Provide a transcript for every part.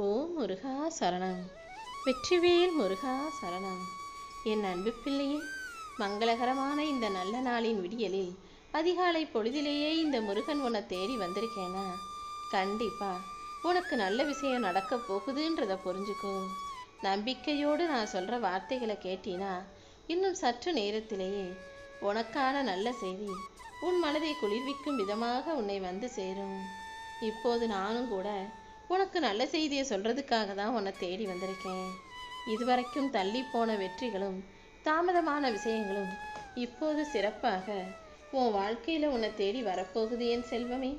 ஓம் முருகா சரணம். வெற்றிவேல் முருகா சரணம். என் அன்பு பிள்ளையே மங்களகரமான இந்த நல்ல நாளின் விடியலில் அதிகாலை பொழுதிலேயே இந்த முருகன் உன்னை தேடி வந்திருக்கேனா? கண்டிப்பா. உனக்கு நல்ல விஷயம் நடக்க போகுதுன்றத புரிஞ்சுக்கோ. நம்பிக்கையோடு நான் சொல்ற வார்த்தைகளை கேட்டினா இன்னும் சற்று நேரத்திலேயே உனக்கான நல்ல செய்தி உன் மனதை குளிர்விக்கும் விதமாக உன்னை வந்து சேரும். இப்போது நானும் கூட உனக்கு நல்ல செய்தியை சொல்றதுக்காக தான் உன்னை தேடி வந்திருக்கேன். இதுவரைக்கும் தள்ளி போன வெற்றிகளும் தாமதமான விஷயங்களும் இப்போது சிறப்பாக உன் வாழ்க்கையில உன்னை தேடி வரப்போகுது என் செல்வமே?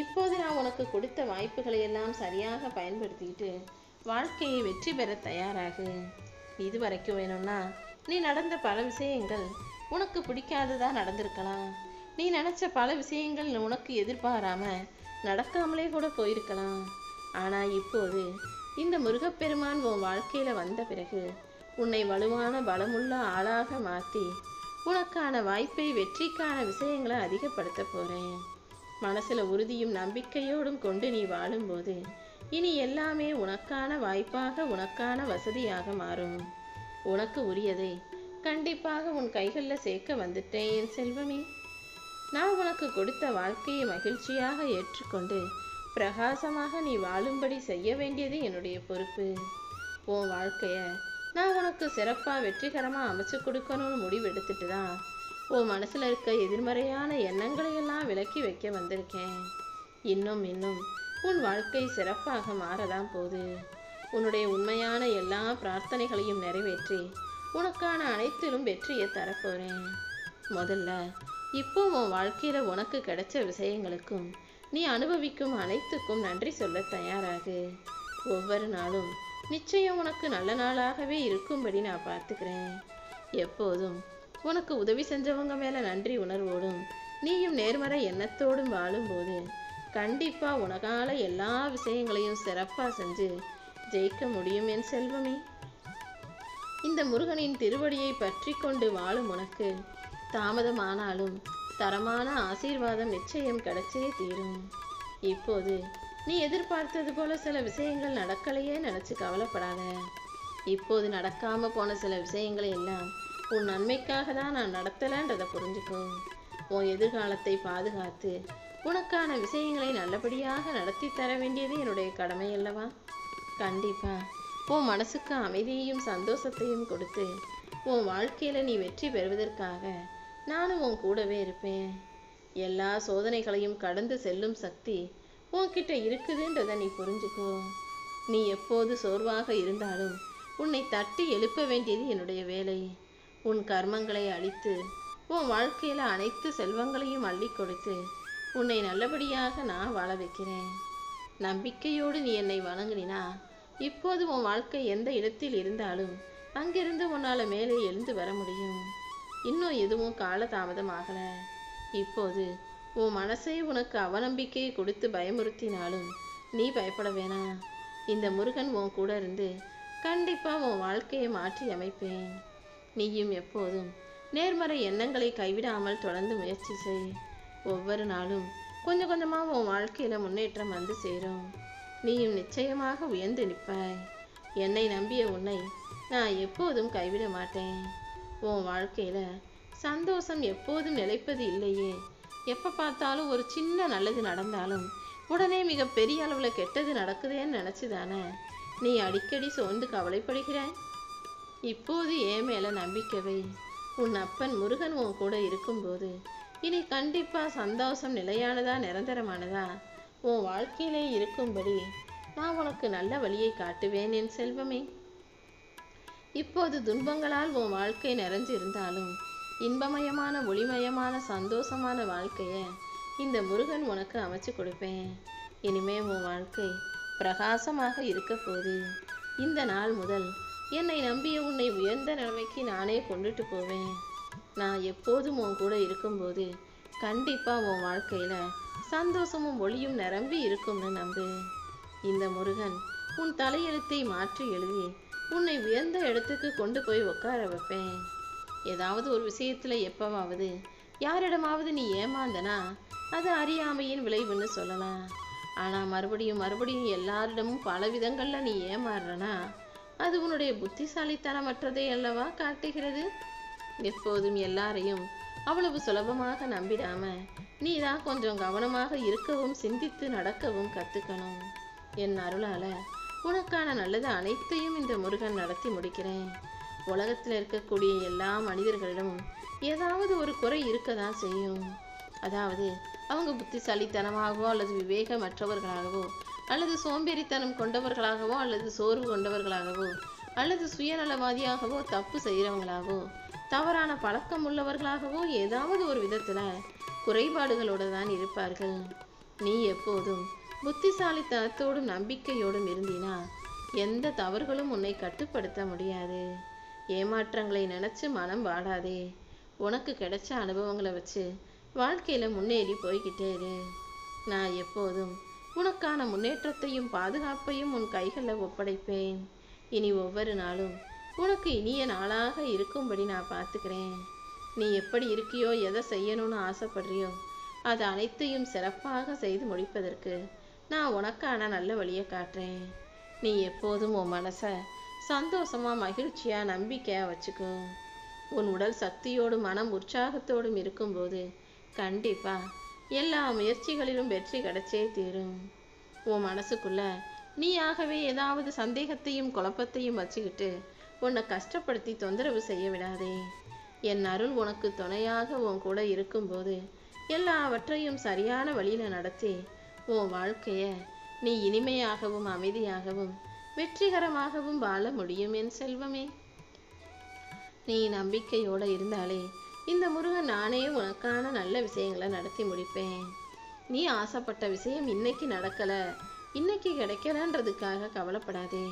இப்போது நான் உனக்கு கொடுத்த வாய்ப்புகளை எல்லாம் சரியாக பயன்படுத்திக்கிட்டு வாழ்க்கையை வெற்றி பெற தயாராகு. இது வரைக்கும் வேணும்னா நீ நடந்த பல விஷயங்கள் உனக்கு பிடிக்காததா நடந்திருக்கலாம். நீ நினைச்ச பல விஷயங்கள் உனக்கு எதிர்பாராம நடக்காமலே கூட போயிருக்கலாம். ஆனால் இப்போது இந்த முருகப்பெருமான் உன் வாழ்க்கையில் வந்த பிறகு உன்னை வலுவான பலமுள்ள ஆளாக மாற்றி உனக்கான வாய்ப்பை வெற்றிக்கான விஷயங்களை அதிகப்படுத்த போகிறேன் மனசில் உறுதியும் நம்பிக்கையோடும் கொண்டு நீ வாழும்போது இனி எல்லாமே உனக்கான வாய்ப்பாக உனக்கான வசதியாக மாறும். உனக்கு உரியதை கண்டிப்பாக உன் கைகளில் சேர்க்க வந்துட்டேன் என் செல்வமே. நான் உனக்கு கொடுத்த வாழ்க்கையை மகிழ்ச்சியாக ஏற்றுக்கொண்டு பிரகாசமாக நீ வாழும்படி செய்ய வேண்டியது என்னுடைய பொறுப்பு. உன் வாழ்க்கைய நான் உனக்கு சிறப்பாக வெற்றிகரமாக அமைச்சு கொடுக்கணும்னு முடிவு எடுத்துட்டு தான் உன் மனசில் இருக்க எதிர்மறையான எண்ணங்களையெல்லாம் விலக்கி வைக்க வந்திருக்கேன். இன்னும் இன்னும் உன் வாழ்க்கை சிறப்பாக மாறதான் போகுது. உன்னுடைய உண்மையான எல்லா பிரார்த்தனைகளையும் நிறைவேற்றி உனக்கான அனைத்திலும் வெற்றியை தரப்போகிறேன் முதல்ல இப்போ உன் வாழ்க்கையில உனக்கு கிடைச்ச விஷயங்களுக்கும் நீ அனுபவிக்கும் அனைத்துக்கும் நன்றி சொல்ல தயாராகு. ஒவ்வொரு நாளும் நிச்சயம் உனக்கு நல்ல நாளாகவே இருக்கும்படி நான் பார்த்துக்கிறேன். எப்போதும் உனக்கு உதவி செஞ்சவங்க மேல நன்றி உணர்வோடும் நீயும் நேர்மறை எண்ணத்தோடும் வாழும்போது கண்டிப்பா உனக்கால எல்லா விஷயங்களையும் சிறப்பா செஞ்சு ஜெயிக்க முடியும் என் செல்வமே. இந்த முருகனின் திருவடியை பற்றி கொண்டு வாழும் உனக்கு தாமதமானாலும் தரமான ஆசீர்வாதம் நிச்சயம் கிடைச்சே தீரும். இப்போது நீ எதிர்பார்த்தது போல சில விஷயங்கள் நடக்கலையே நினைச்சு கவலைப்படாத. இப்போது நடக்காம போன சில விஷயங்களை எல்லாம் உன் நன்மைக்காக தான் நான் நடத்தலைன்றதை புரிஞ்சுக்கும் உன் எதிர்காலத்தை பாதுகாத்து உனக்கான விஷயங்களை நல்லபடியாக நடத்தி தர வேண்டியது என்னுடைய கடமை அல்லவா? கண்டிப்பா. உன் மனசுக்கு அமைதியையும் சந்தோஷத்தையும் கொடுத்து உன் வாழ்க்கையில நீ வெற்றி பெறுவதற்காக நானும் உன் கூடவே இருப்பேன். எல்லா சோதனைகளையும் கடந்து செல்லும் சக்தி உன்கிட்ட இருக்குதுன்றத நீ புரிஞ்சுக்கோ. நீ எப்போது சோர்வாக இருந்தாலும் உன்னை தட்டி எழுப்ப வேண்டியது என்னுடைய வேலை. உன் கர்மங்களை அழித்து உன் வாழ்க்கையில் அனைத்து செல்வங்களையும் அள்ளி கொடுத்து உன்னை நல்லபடியாக நான் வாழ வைக்கிறேன். நம்பிக்கையோடு நீ என்னை வணங்கினா இப்போது உன் வாழ்க்கை எந்த இடத்தில் இருந்தாலும் அங்கிருந்து உன்னால் மேலே எழுந்து வர முடியும். இன்னும் எதுவும் காலதாமதம் ஆகலை இப்போது உன் மனசே உனக்கு அவநம்பிக்கையை கொடுத்து பயமுறுத்தினாலும் நீ பயப்பட வேணாம் இந்த முருகன் உன் கூட இருந்து கண்டிப்பாக உன் வாழ்க்கையை மாற்றி அமைப்பேன். நீயும் எப்போதும் நேர்மறை எண்ணங்களை கைவிடாமல் தொடர்ந்து முயற்சி செய். ஒவ்வொரு நாளும் கொஞ்சம் கொஞ்சமாக உன் வாழ்க்கையில் முன்னேற்றம் வந்து சேரும். நீயும் நிச்சயமாக உயர்ந்து நிற்பாய் என்னை நம்பிய உன்னை நான் எப்போதும் கைவிட மாட்டேன். உன் வாழ்க்கையில. சந்தோஷம் எப்போதும் நிலைப்பது இல்லையே. எப்ப பார்த்தாலும் ஒரு சின்ன நல்லது நடந்தாலும் உடனே மிக பெரிய அளவுல கெட்டது நடக்குதேன்னு நினைச்சுதானே நீ அடிக்கடி சோர்ந்து கவலைப்படுகிறாய் இப்போது ஏன் மேல நம்பிக்கவை உன் அப்பன் முருகன் உன் கூட இருக்கும்போது இனி கண்டிப்பா சந்தோஷம் நிலையானதா நிரந்தரமானதா? உன் வாழ்க்கையிலே இருக்கும்படி நான் உனக்கு நல்ல வழியை காட்டுவேன் என் செல்வமே. இப்போது துன்பங்களால் உன் வாழ்க்கை நிறைஞ்சிருந்தாலும் இன்பமயமான ஒளிமயமான சந்தோஷமான வாழ்க்கையை இந்த முருகன் உனக்கு அமைச்சு கொடுப்பேன். இனிமே உன் வாழ்க்கை பிரகாசமாக இருக்க போது இந்த நாள் முதல் என்னை நம்பிய உன்னை உயர்ந்த நிலைமைக்கு நானே கொண்டுட்டு போவேன். நான் எப்போதும் உன் கூட இருக்கும்போது கண்டிப்பாக உன் வாழ்க்கையில் சந்தோஷமும் ஒளியும் நிரம்பி இருக்கும்னு நம்பு. இந்த முருகன் உன் தலையெழுத்தை மாற்றி எழுதி உன்னை உயர்ந்த இடத்துக்கு கொண்டு போய் உட்கார வைப்பேன். ஏதாவது ஒரு விஷயத்துல எப்பவாவது யாரிடமாவது நீ ஏமாந்தனா அது அறியாமையின் விளைவுன்னு சொல்லலாம். ஆனால் மறுபடியும் மறுபடியும் எல்லாரிடமும் பல விதங்களில் நீ ஏமாறுறனா அது உன்னுடைய புத்திசாலித்தனமற்றதை அல்லவா காட்டுகிறது? எப்போதும் எல்லாரையும் அவ்வளவு சுலபமாக நம்பிடாம நீ தான் கொஞ்சம் கவனமாக இருக்கவும் சிந்தித்து நடக்கவும் கற்றுக்கணும் என் அருளால் உனக்கான நல்லது அனைத்தையும் இந்த முருகன் நடத்தி முடிக்கிறேன். உலகத்தில் இருக்கக்கூடிய எல்லா மனிதர்களிடமும் ஏதாவது ஒரு குறை இருக்க தான் செய்யும். அதாவது அவங்க புத்திசாலித்தனமாகவோ அல்லது விவேகமற்றவர்களாகவோ அல்லது சோம்பேறித்தனம் கொண்டவர்களாகவோ அல்லது சோர்வு கொண்டவர்களாகவோ அல்லது சுயநலவாதியாகவோ தப்பு செய்கிறவங்களாகவோ தவறான பழக்கம் உள்ளவர்களாகவோ ஏதாவது ஒரு விதத்தில் குறைபாடுகளோடு தான் இருப்பார்கள். நீ எப்போதும் புத்திசாலித்தனத்தோடும் நம்பிக்கையோடும் இருந்தினா எந்த தவறுகளும் உன்னை கட்டுப்படுத்த முடியாது. ஏமாற்றங்களை நினைச்சு மனம் வாடாதே. உனக்கு கிடைச்ச அனுபவங்களை வச்சு வாழ்க்கையில முன்னேறி போய்கிட்டே இரு. நான் எப்போதும் உனக்கான முன்னேற்றத்தையும் பாதுகாப்பையும் உன் கைகளில் ஒப்படைப்பேன். இனி ஒவ்வொரு நாளும் உனக்கு இனிய நாளாக இருக்கும்படி நான் பார்த்துக்கிறேன். நீ எப்படி இருக்கியோ எதை செய்யணும்னு ஆசைப்படுறியோ அது அனைத்தையும் சிறப்பாக செய்து முடிப்பதற்கு நான் உனக்கான நல்ல வழியை காட்டுறேன். நீ எப்போதும் உன் மனசை சந்தோஷமா மகிழ்ச்சியாக நம்பிக்கையாக வச்சுக்கோ. உன் உடல் சக்தியோடும் மனம் உற்சாகத்தோடும் இருக்கும்போது கண்டிப்பாக எல்லா முயற்சிகளிலும் வெற்றி கிடைச்சே தீரும். உன் மனசுக்குள்ள நீயாகவே ஏதாவது சந்தேகத்தையும் குழப்பத்தையும் வச்சுக்கிட்டு உன்னை கஷ்டப்படுத்தி தொந்தரவு செய்ய விடாதே. என் அருள் உனக்கு துணையாக உன் கூட இருக்கும்போது எல்லாவற்றையும் சரியான வழியில் நடத்தி உன் வாழ்க்கைய நீ இனிமையாகவும் அமைதியாகவும் வெற்றிகரமாகவும் வாழ முடியும் என் செல்வமே. நீ நம்பிக்கையோட இருந்தாலே இந்த முருகன் நானே உனக்கான நல்ல விஷயங்களை நடத்தி முடிப்பேன். நீ ஆசைப்பட்ட விஷயம் இன்னைக்கு நடக்கல இன்னைக்கு கிடைக்கலன்றதுக்காக கவலைப்படாதே.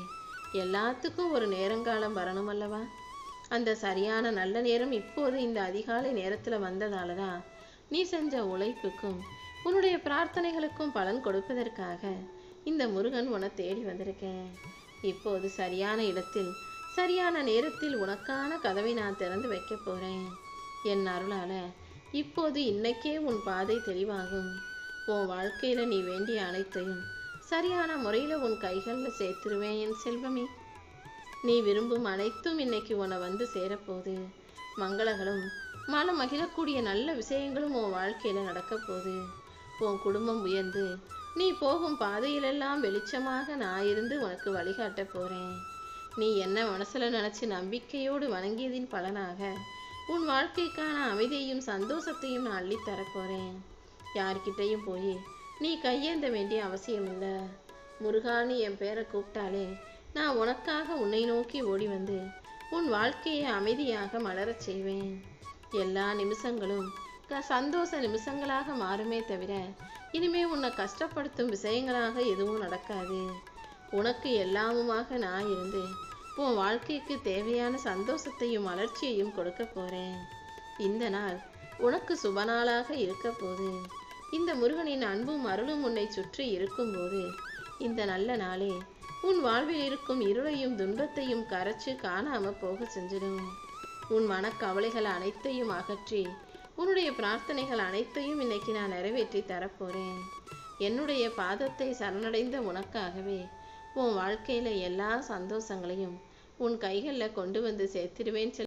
எல்லாத்துக்கும் ஒரு நேரங்காலம் வரணும் அல்லவா? அந்த சரியான நல்ல நேரம் இப்போது இந்த அதிகாலை நேரத்துல வந்ததால தான் நீ செஞ்ச உழைப்புக்கும் உன்னுடைய பிரார்த்தனைகளுக்கும் பலன் கொடுப்பதற்காக இந்த முருகன் உன்னை தேடி வந்திருக்கேன். இப்போது சரியான இடத்தில் சரியான நேரத்தில் உனக்கான கதவை நான் திறந்து வைக்க போறேன். என் அருளால இப்போது இன்னைக்கே உன் பாதை தெளிவாகும். உன் வாழ்க்கையில நீ வேண்டிய அனைத்தையும் சரியான முறையில உன் கைகளில் சேர்த்துருவேன் என் செல்வமே. நீ விரும்பும் அனைத்தும் இன்னைக்கு உன்னை வந்து சேரப்போகுது. மங்களங்களும் மனம் மகிழக்கூடிய நல்ல விஷயங்களும் உன் வாழ்க்கையில நடக்கப்போகுது உன் குடும்பம் உயர்ந்து நீ போகும் பாதையிலெல்லாம் வெளிச்சமாக நான் இருந்து உனக்கு வழிகாட்ட போறேன். நீ என்ன மனசுல நினைச்சு நம்பிக்கையோடு வணங்கியதின் பலனாக உன் வாழ்க்கைக்கான அமைதியையும் சந்தோஷத்தையும் நான் அள்ளித் யார்கிட்டையும் போய் நீ கையேந்த வேண்டிய அவசியம் இல்லை முருகான்னு என் பேரை கூப்பிட்டாலே நான் உனக்காக உன்னை நோக்கி ஓடி வந்து உன் வாழ்க்கையை அமைதியாக மலரச் செய்வேன். எல்லா நிமிஷங்களும் சந்தோஷ நிமிஷங்களாக மாறுமே தவிர இனிமே உன்னை கஷ்டப்படுத்தும் விஷயங்களாக எதுவும் நடக்காது. உனக்கு எல்லாமுமாக நான் இருந்து உன் வாழ்க்கைக்கு தேவையான சந்தோஷத்தையும் மலர்ச்சியையும் கொடுக்க போறேன். இந்த நாள் உனக்கு சுப நாளாக இருக்க போது இந்த முருகனின் அன்பும் அருளும் உன்னை சுற்றி இருக்கும்போது இந்த நல்ல நாளே உன் வாழ்வில் இருக்கும் இருளையும் துன்பத்தையும் கரைச்சு காணாம போக செஞ்சிடும் உன் மனக்கவலைகள் அனைத்தையும் அகற்றி உன்னுடைய பிரார்த்தனைகள் அனைத்தையும் இன்னைக்கு நான் நிறைவேற்றி தரப்போறேன். என்னுடைய பாதத்தை சரணடைந்த உனக்காகவே உன் வாழ்க்கையில எல்லா சந்தோஷங்களையும் உன் கைகளில் கொண்டு வந்து சேர்த்திடுவேன் செல்